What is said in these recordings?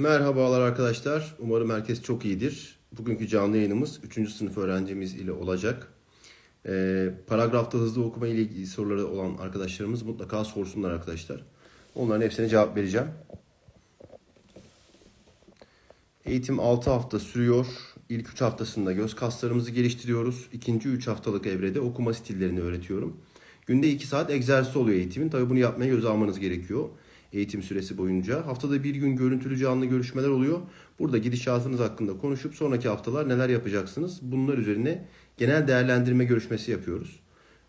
Merhabalar arkadaşlar. Umarım herkes çok iyidir. Bugünkü canlı yayınımız 3. sınıf öğrencimiz ile olacak. Ee, paragrafta hızlı okuma ile ilgili soruları olan arkadaşlarımız mutlaka sorsunlar arkadaşlar. Onların hepsine cevap vereceğim. Eğitim 6 hafta sürüyor. İlk 3 haftasında göz kaslarımızı geliştiriyoruz. İkinci 3 haftalık evrede okuma stillerini öğretiyorum. Günde 2 saat egzersiz oluyor eğitimin. Tabii bunu yapmaya göze almanız gerekiyor eğitim süresi boyunca. Haftada bir gün görüntülü canlı görüşmeler oluyor. Burada gidişatınız hakkında konuşup sonraki haftalar neler yapacaksınız? Bunlar üzerine genel değerlendirme görüşmesi yapıyoruz.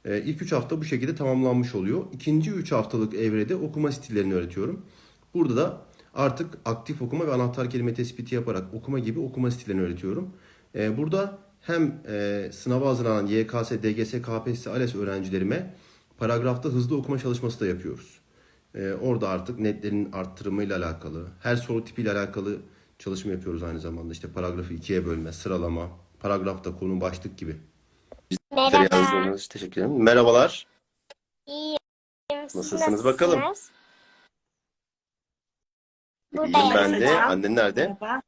Ee, ilk 3 hafta bu şekilde tamamlanmış oluyor. İkinci 3 haftalık evrede okuma stillerini öğretiyorum. Burada da artık aktif okuma ve anahtar kelime tespiti yaparak okuma gibi okuma stillerini öğretiyorum. Ee, burada hem e, sınava hazırlanan YKS, DGS, KPSS, ALES öğrencilerime paragrafta hızlı okuma çalışması da yapıyoruz. Ee, orada artık netlerin arttırımıyla alakalı, her soru tipiyle alakalı çalışma yapıyoruz aynı zamanda. İşte paragrafı ikiye bölme, sıralama, paragrafta konu başlık gibi. Merhaba. Yazdığınız için teşekkür ederim. Merhabalar. İyiyim. Siz Nasılsınız bakalım? nasılsınız? Buradayım. ben de. Annen nerede? Merhaba.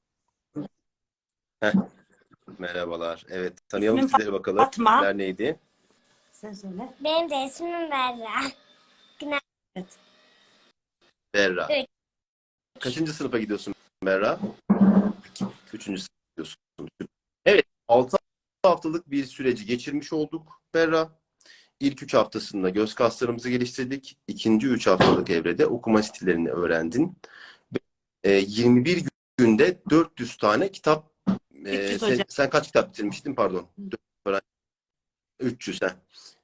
Merhabalar. Evet. Tanıyalım İsmim sizleri bakalım. Fatma. Sizler neydi? Sen söyle. Benim de ismim Berra. Evet. Berra. Evet. Kaçıncı sınıfa gidiyorsun Berra? Üçüncü sınıfa gidiyorsun. Evet. Altı haftalık bir süreci geçirmiş olduk Berra. İlk üç haftasında göz kaslarımızı geliştirdik. İkinci üç haftalık evrede okuma stillerini öğrendin. E, 21 günde 400 tane kitap e, 300 sen, sen kaç kitap bitirmiştin pardon? 300 he.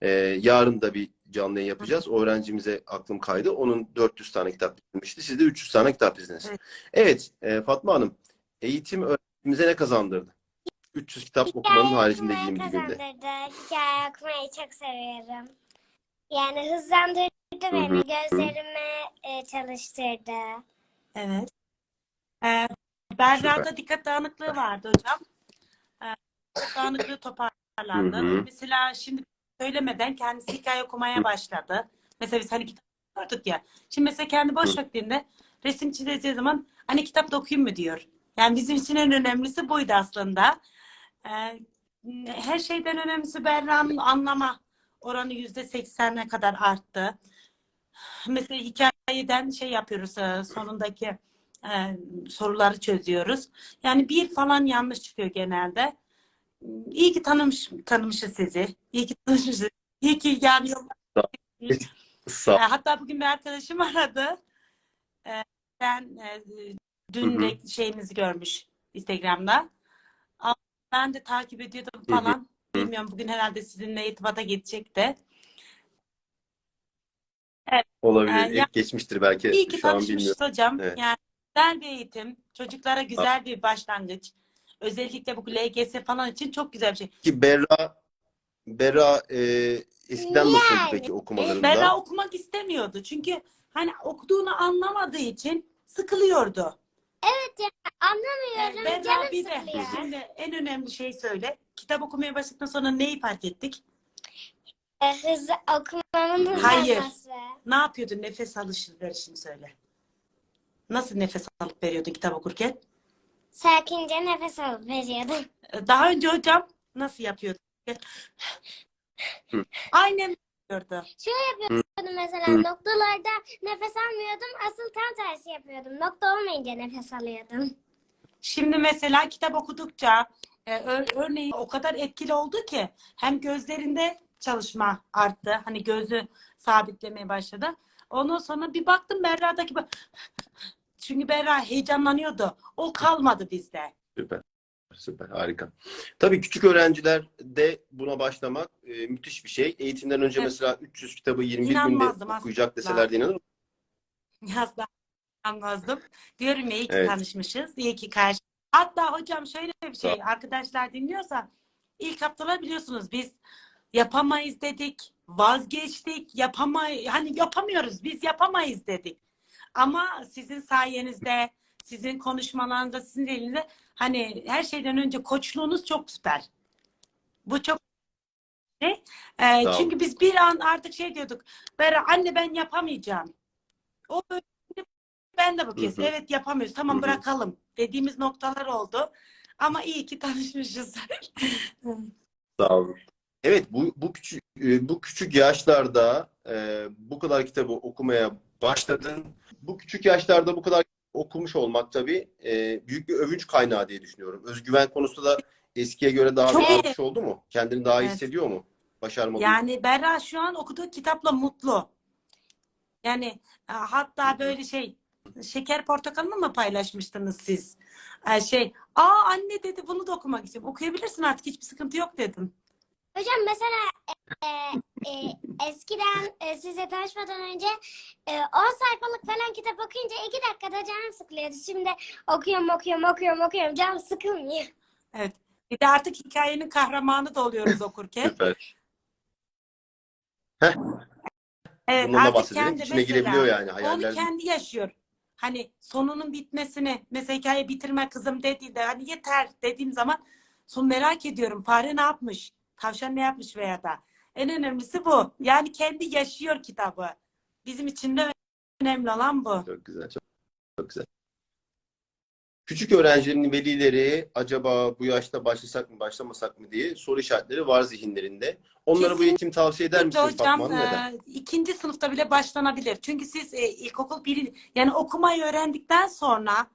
E, yarın da bir canlı yayın yapacağız. O öğrencimize aklım kaydı. Onun 400 tane kitap bitirmişti. Siz de 300 tane kitap bitirdiniz. Evet. Evet, e, Fatma Hanım. Eğitim öğrencimize ne kazandırdı? 300 kitap okumanın Hikaye haricinde okumayı 21 günde. kazandırdı. Hikaye okumayı çok seviyorum. Yani hızlandırdı hı. beni. Gözlerimi e, çalıştırdı. Evet. Ee, Berra'da dikkat dağınıklığı vardı hocam. Ee, dağınıklığı toparlandı. Hı hı. Mesela şimdi söylemeden kendisi hikaye okumaya başladı. Mesela biz hani kitap okurduk ya. Şimdi mesela kendi boş vaktinde resim çizeceği zaman hani kitap da okuyayım mı diyor. Yani bizim için en önemlisi buydu aslında. Ee, her şeyden önemlisi Berra'nın anlama oranı yüzde seksene kadar arttı. Mesela hikayeden şey yapıyoruz e, sonundaki e, soruları çözüyoruz. Yani bir falan yanlış çıkıyor genelde. İyi ki tanımış, tanımışız sizi. İyi ki tanımışız. İyi ki yani yok. Sağ E, Hatta bugün bir arkadaşım aradı. E, Ben e, dün de şeyinizi görmüş Instagram'da. Ama Ben de takip ediyordum falan. Bilmiyorum bugün herhalde sizinle irtibata geçecek de. olabilir. Ee, Hep ya- geçmiştir belki. İyi ki Şu tanışmışız hocam. Evet. Yani güzel bir eğitim. Çocuklara güzel bir başlangıç. Özellikle bu LGS falan için çok güzel bir şey. Ki Berra Berra e, eskiden nasıldı Yani. peki okumalarında? Berra okumak istemiyordu. Çünkü hani okuduğunu anlamadığı için sıkılıyordu. Anlamıyorum. Berra canım bir de şimdi en önemli şey söyle. Kitap okumaya başladıktan sonra neyi fark ettik? E, hızlı okumamın Hayır. hızlanması. Ne yapıyordun? Nefes alışverişini söyle. Nasıl nefes alıp veriyordun kitap okurken? Sakince nefes alıp veriyordum. Daha önce hocam nasıl yapıyordun? Hı. Aynen yapıyordu. yapıyordum mesela noktalarda nefes almıyordum. Asıl tam tersi yapıyordum. Nokta olmayınca nefes alıyordum. Şimdi mesela kitap okudukça e, ör- örneğin o kadar etkili oldu ki hem gözlerinde çalışma arttı. Hani gözü sabitlemeye başladı. Ondan sonra bir baktım Berra'daki çünkü Berra heyecanlanıyordu. O kalmadı bizde. Süper. Süper. Harika. Tabii küçük öğrenciler de buna başlamak e, müthiş bir şey. Eğitimden önce Evet. mesela 300 kitabı 21 günde İnanmazdım okuyacak deseler de inanır mısın? Yazda anlazdım. Diyorum ya iyi ki Evet. tanışmışız. iyi ki karşı. Hatta hocam şöyle bir şey arkadaşlar dinliyorsa ilk haftalar biliyorsunuz biz yapamayız dedik. Vazgeçtik. Yapamay hani yapamıyoruz. Biz yapamayız dedik. Ama sizin sayenizde, sizin konuşmalarınızda, sizin elinizde hani her şeyden önce koçluğunuz çok süper. Bu çok şey. Ee, Sağ çünkü biz bir an artık şey diyorduk. Bera anne ben yapamayacağım. O Ben de bu kez Hı hı. evet yapamıyoruz. Tamam Hı hı. bırakalım dediğimiz noktalar oldu. Ama iyi ki tanışmışız. Sağ olun. Evet bu bu küçük e, bu küçük yaşlarda e, bu kadar kitabı okumaya başladın. Bu küçük yaşlarda bu kadar okumuş olmak tabii e, büyük bir övünç kaynağı diye düşünüyorum. Özgüven konusunda da eskiye göre daha Çok bir iyi. artış oldu mu? Kendini daha iyi Evet. hissediyor mu? Başarmalı. Yani Berra şu an okuduğu kitapla mutlu. Yani e, hatta böyle şey şeker portakalını mı paylaşmıştınız siz? E, şey, aa anne dedi bunu da okumak istiyorum. Okuyabilirsin artık hiçbir sıkıntı yok dedim. Hocam mesela e, e, eskiden e, size tanışmadan önce e, 10 sayfalık falan kitap okuyunca 2 dakikada canım sıkılıyordu. Şimdi okuyorum okuyorum okuyorum okuyorum canım sıkılmıyor. Evet. Bir de artık hikayenin kahramanı da oluyoruz okurken. Süper. Evet, Bundan da artık bahsedelim. kendi İçine mesela girebiliyor yani hayaller. Onu kendi yaşıyor. Hani sonunun bitmesini, mesela hikaye bitirme kızım dediğinde hani yeter dediğim zaman son merak ediyorum. Fare ne yapmış? Tavşan ne yapmış veya da. En önemlisi bu. Yani kendi yaşıyor kitabı. Bizim için de önemli olan bu. Çok güzel, çok, çok güzel. Küçük öğrencilerin velileri acaba bu yaşta başlasak mı, başlamasak mı diye soru işaretleri var zihinlerinde. Onlara bu Kesinlikle eğitim tavsiye eder misiniz hocam Fatma Hanım? E, ikinci sınıfta bile başlanabilir. Çünkü siz e, ilkokul biri yani okumayı öğrendikten sonra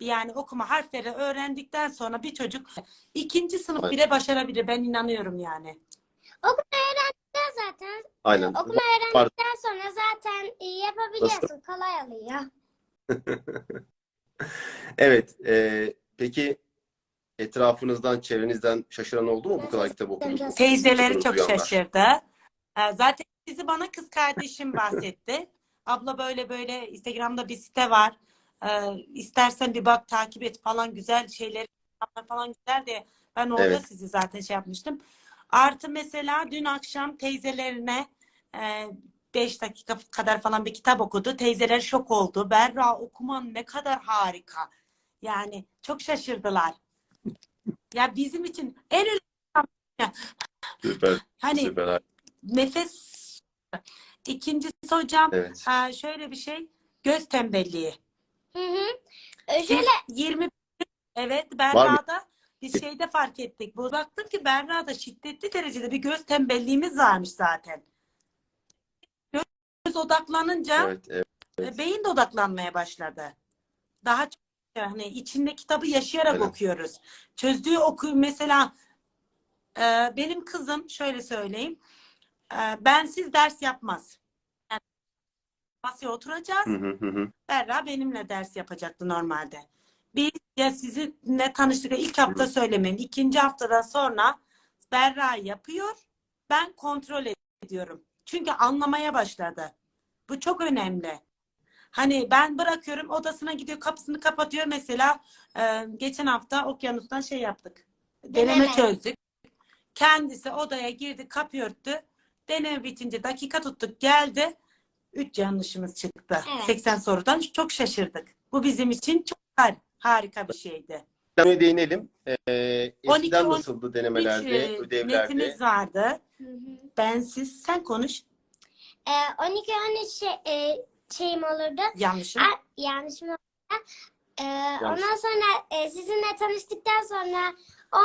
yani okuma harfleri öğrendikten sonra bir çocuk ikinci sınıf bile başarabilir. Ben inanıyorum yani. Ben zaten Aynen. okuma öğrendikten sonra zaten yapabiliyorsun. Kolay oluyor. Evet. e, peki etrafınızdan, çevrenizden şaşıran oldu mu bu kadar kitap okudunuz? Teyzeleri çok duyanlar. şaşırdı. E, Zaten bizi bana kız kardeşim bahsetti. Abla böyle böyle Instagram'da bir site var. E, istersen bir bak takip et falan güzel şeyler falan güzel diye ben orada Evet. sizi zaten şey yapmıştım. Artı mesela dün akşam teyzelerine 5 dakika kadar falan bir kitap okudu. Teyzeler şok oldu. Berra okuman ne kadar harika. Yani çok şaşırdılar. Ya bizim için en önemli Süper, hani süper. nefes ikincisi hocam Evet. şöyle bir şey göz tembelliği. Hı hı. E, Şöyle 20 evet? Berra'da biz şeyde fark ettik. Bu baktım ki Berra'da şiddetli derecede bir göz tembelliğimiz varmış zaten. Göz odaklanınca Evet, evet. e, beyin de odaklanmaya başladı. Daha çok hani içinde kitabı yaşayarak Evet. okuyoruz. Çözdüğü oku mesela e, benim kızım şöyle söyleyeyim. E, bensiz ders yapmaz. Masaya oturacağız. Hı hı hı hı. Berra benimle ders yapacaktı normalde. Biz ya sizinle tanıştık ilk hafta söylemeyin. İkinci haftadan sonra Berra yapıyor. Ben kontrol ediyorum. Çünkü anlamaya başladı. Bu çok önemli. Hani ben bırakıyorum odasına gidiyor kapısını kapatıyor mesela e, geçen hafta okyanustan şey yaptık. Deneme Deneme. çözdük. Kendisi odaya girdi kapı örttü. Deneme bitince dakika tuttuk geldi. Üç yanlışımız çıktı. Evet. 80 sorudan çok şaşırdık. Bu bizim için çok har- harika bir şeydi. Konuya değinelim. Ee, 12, eskiden 13, nasıldı denemelerde, Üç, e, ödevlerde? netimiz vardı. Hı hı. Bensiz. Sen konuş. E, 12 13 şey, e, şeyim olurdu. Yanlışım. A, yanlış mı? oldu? E, ondan sonra e, sizinle tanıştıktan sonra o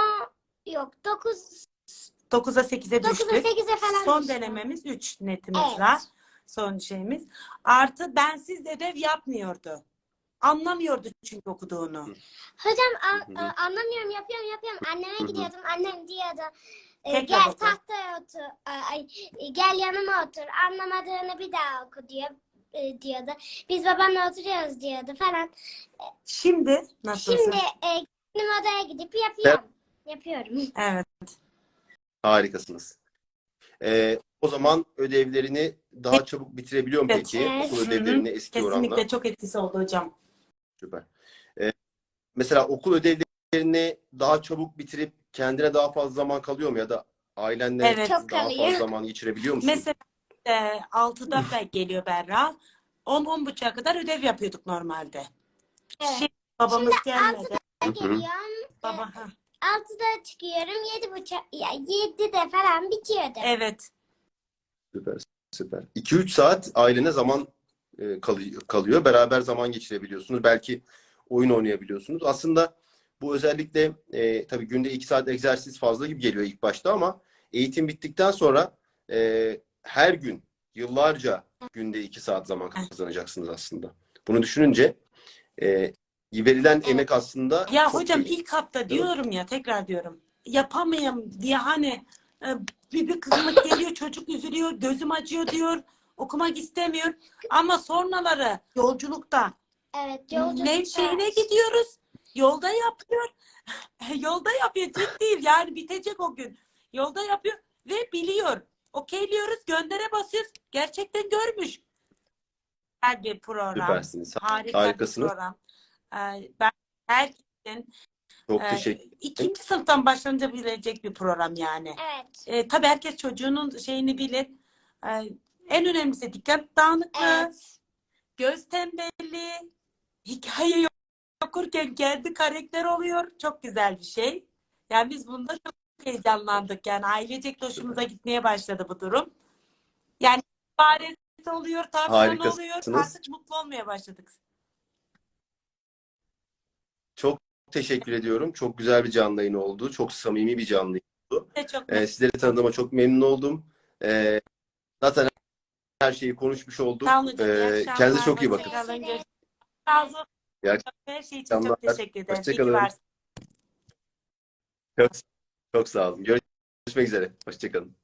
yok 9 9'a 8'e 9'a düştük. 8'e falan Son düştüm. denememiz 3 netimiz Evet. var. Son şeyimiz. Artı bensiz ödev yapmıyordu. Anlamıyordu çünkü okuduğunu. Hocam a- Hı hı. a- anlamıyorum yapıyorum yapıyorum. Anneme gidiyordum. Annem diyordu. e, Tekrar gel oku. tahtaya otur. Ay, e, gel yanıma otur. Anlamadığını bir daha oku diyor e, diyordu. Biz babamla oturuyoruz diyordu falan. Şimdi nasılsın? Şimdi e, kendim odaya gidip yapıyorum. Yapıyorum. Evet. Harikasınız. Ee, o zaman ödevlerini daha çabuk bitirebiliyor mu peki? Evet. Okul ödevlerini eski oranla. Kesinlikle çok etkisi oldu hocam. Süper. Ee, mesela okul ödevlerini daha çabuk bitirip kendine daha fazla zaman kalıyor mu ya da ailenle Evet. Çok daha kalıyor. fazla zaman geçirebiliyor musun? Mesela e, 6'da be- geliyor Berra. 10-10.30'a kadar ödev yapıyorduk normalde. Evet. Şimdi babamız gelmedi. Hı hı. Geliyorum. Baba, ha. 6'da çıkıyorum. 7.30 ya 7'de falan bitiyordu. Evet. Süper, süper. 2-3 saat ailene zaman e, kalı- kalıyor. Beraber zaman geçirebiliyorsunuz. Belki oyun oynayabiliyorsunuz. Aslında bu özellikle e, tabii günde iki saat egzersiz fazla gibi geliyor ilk başta ama eğitim bittikten sonra e, her gün yıllarca günde iki saat zaman kazanacaksınız aslında. Bunu düşününce e, verilen emek aslında Ya hocam büyük. ilk hafta diyorum ya tekrar diyorum. Yapamayayım diye hani e, bir, bir kızılık geliyor çocuk üzülüyor gözüm acıyor diyor. Okumak istemiyor. Ama sonraları yolculukta Evet yolculukta. Nevşehir'e gidiyoruz. Yolda yapıyor. Yolda yapıyor. Ciddiyim yani bitecek o gün. Yolda yapıyor ve biliyor. Okeyliyoruz göndere basıyoruz. Gerçekten görmüş. Her bir program. Süpersiniz. harika Harikasınız. bir program. Ee, ben herkesin Çok ee, teşekkür ikinci sınıftan başlanabilecek bir program yani. Evet. Ee, tabii herkes çocuğunun şeyini bilir. Ee, en önemlisi dikkat dağınıklığı, Evet. göz tembelliği, hikaye okurken kendi karakter oluyor. Çok güzel bir şey. Yani biz bunda çok heyecanlandık. Yani ailecek de hoşumuza gitmeye başladı bu durum. Yani faresi oluyor, tavşan oluyor. Harikasınız. Artık mutlu olmaya başladık. Çok teşekkür ediyorum. Çok güzel bir canlı yayın oldu. Çok samimi bir canlı yayın. Ve çok Ee, sizleri tanıdığıma çok memnun oldum. Ee, zaten her şeyi konuşmuş olduk. Sağ olun Ee, akşamlar. kendinize çok iyi bakın. Olsun. İyi Her şey için çok teşekkür ederim. Hoşça İyi ki kalın. varsın. Çok, çok sağ olun. Görüşmek üzere. Hoşçakalın.